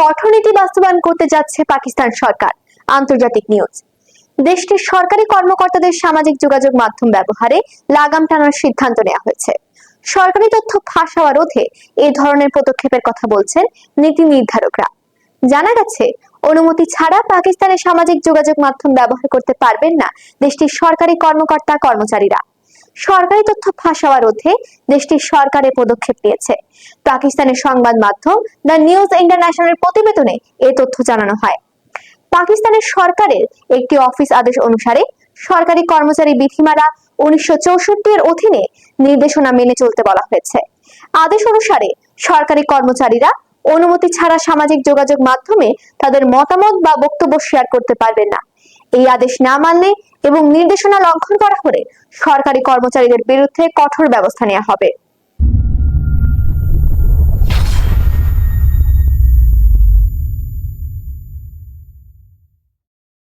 কঠোর নীতি বাস্তবায়ন করতে যাচ্ছে পাকিস্তান সরকার। আন্তর্জাতিক নিউজ। দেশটির সরকারি কর্মকর্তাদের সামাজিক যোগাযোগ মাধ্যম ব্যবহারে লাগাম টানার সিদ্ধান্ত নেওয়া হয়েছে। সরকারি তথ্য ফাঁস হওয়া রোধে এই ধরনের পদক্ষেপের কথা বলছেন নীতি নির্ধারকরা। জানা গেছে, অনুমতি ছাড়া পাকিস্তানের সামাজিক যোগাযোগ মাধ্যম ব্যবহার করতে পারবেন না দেশটির সরকারি কর্মকর্তা কর্মচারীরা। সরকারি তথ্য ফাঁস হওয়া রোধে দেশটির সরকার পদক্ষেপ নিয়েছে। পাকিস্তানের সংবাদ মাধ্যম দ্য নিউজ ইন্টারন্যাশনাল প্রতিবেদনে এই তথ্য জানানো হয়। পাকিস্তানের সরকারের একটি অফিস আদেশ অনুসারে সরকারি কর্মচারী বিধিমালা উনিশশো চৌষট্টি এর অধীনে নির্দেশনা মেনে চলতে বলা হয়েছে। আদেশ অনুসারে সরকারি কর্মচারীরা অনুমতি ছাড়া সামাজিক যোগাযোগ মাধ্যমে তাদের মতামত বা বক্তব্য শেয়ার করতে পারবেন না। এই আদেশ না মানলে এবং নির্দেশনা লঙ্ঘন করা হলে সরকারি কর্মচারীদের বিরুদ্ধে কঠোর ব্যবস্থা নেওয়া হবে।